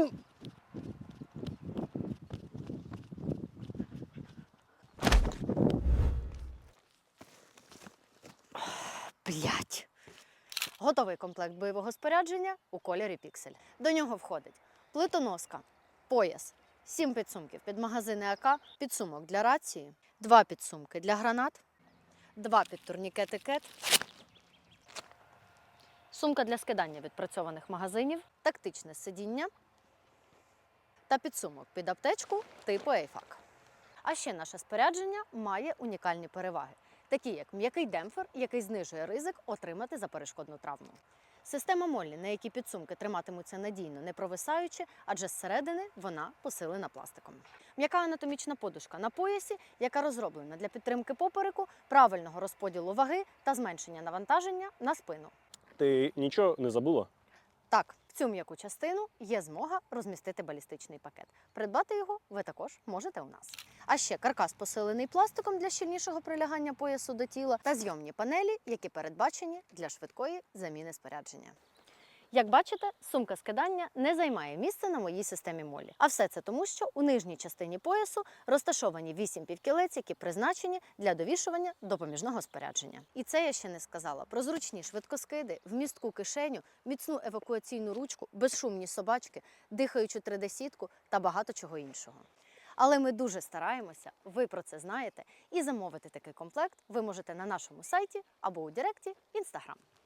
Тим! Блять. Готовий комплект бойового спорядження у кольорі піксель. До нього входить плитоноска, пояс, сім підсумків під магазини АК, підсумок для рації, два підсумки для гранат, два підтурнікети кет, сумка для скидання відпрацьованих магазинів, тактичне сидіння та підсумок під аптечку типу AFAC. А ще наше спорядження має унікальні переваги, такі як м'який демпфер, який знижує ризик отримати заперешкодну травму. Система Моллі, на якій підсумки триматимуться надійно, не провисаючи, адже зсередини вона посилена пластиком. М'яка анатомічна подушка на поясі, яка розроблена для підтримки попереку, правильного розподілу ваги та зменшення навантаження на спину. Ти нічого не забула? Так, в цю м'яку частину є змога розмістити балістичний пакет. Придбати його ви також можете у нас. А ще каркас посилений пластиком для щільнішого прилягання поясу до тіла та зйомні панелі, які передбачені для швидкої заміни спорядження. Як бачите, сумка скидання не займає місце на моїй системі молі. А все це тому, що у нижній частині поясу розташовані 8 підкілець, які призначені для довішування допоміжного спорядження. І це я ще не сказала про зручні швидкоскиди, вмістку кишеню, міцну евакуаційну ручку, безшумні собачки, дихаючу 3D-сітку та багато чого іншого. Але ми дуже стараємося, ви про це знаєте, і замовити такий комплект ви можете на нашому сайті або у Директі Instagram.